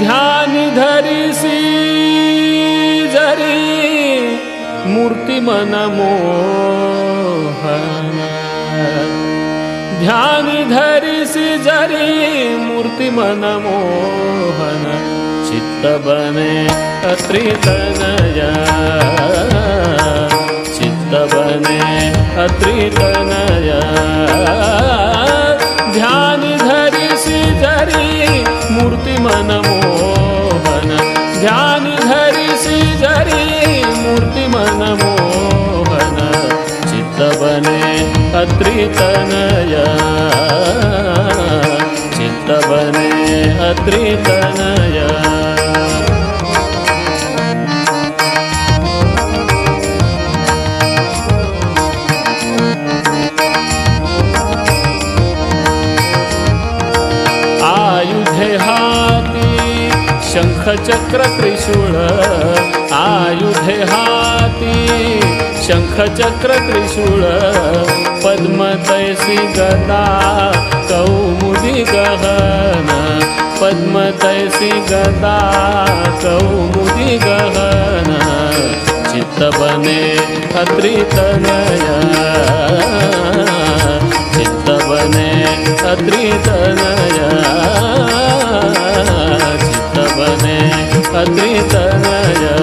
ध्यान धरिषी जरि मूर्ति मनमोहन ध्यानि धरिषि जरी मूर्ति मनमोहन चित्तबने अत्रितनय चित्तबने अत्रित अत्रितनया। चित्तवने अत्रितनया। आयुधे हाती शंख आयुधे हाती शंख चक्र तैसी गदा कौमुदी गहन पद्म तैसी गदा कौमुदी गहन चित्त बने अत्रितनया चित्त बने अत्रितनया चित्त बने अत्रितनया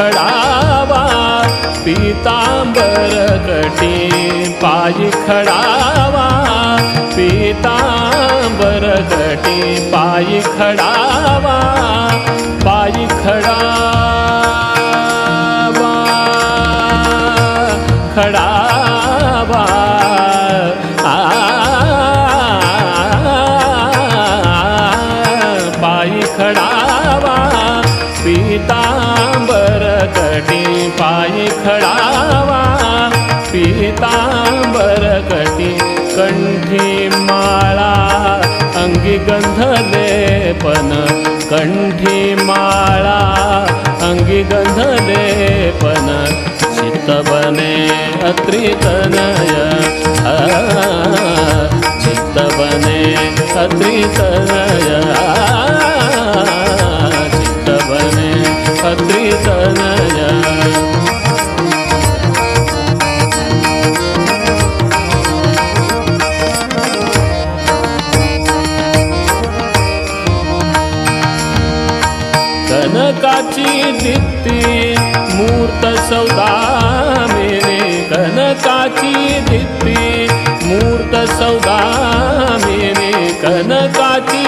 खडावा पीतांबर कटी पायी खडावा पीतांबर कटी पायी खडावा पायी खडावा खडा कटी पायी खडावा पितांबर कटी कंठी माळा अंगी गंधलेपन कंठी माळा अंगी गंधलेपन चित्त बने अत्रितनय आ, चित्त बने अत्रितनय आ, चित्त दीप्ती मूर्त सौदामिनी कनकाची दीप्ती मूर्त सौदा मेरे कनकाची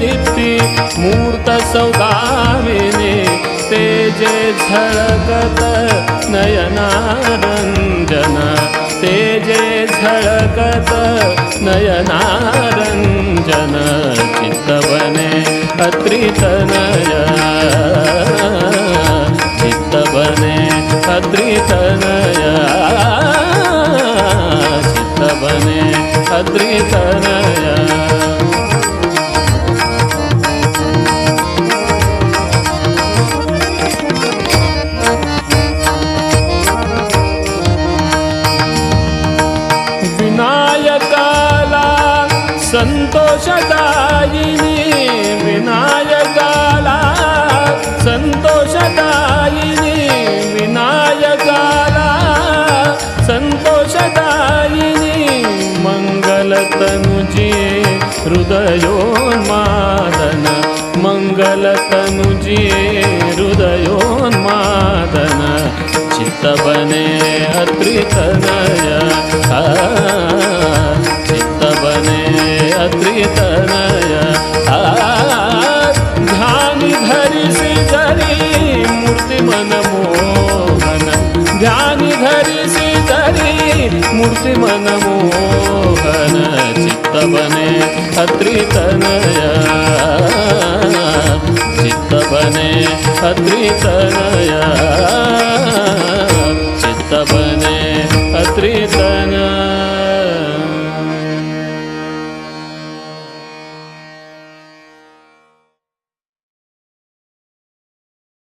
दीप्ती मूर्त सौदामिनी तेजे झळकत नयनारंजन तेजे झळकत नयनार अत्रितनय चित्तवने अत्रितनय विनायकाला संतोषदायिनी विनायकाला गलतनुजी हृदयोन्मादन चित्तवने अत्रितनय चित्तवने अत्रितनय ध्यानि धरिष धरी मूर्ति मनमोहन ध्यान धरि धरी मूर्ति मनमोहन चित्तबने अत्रितनय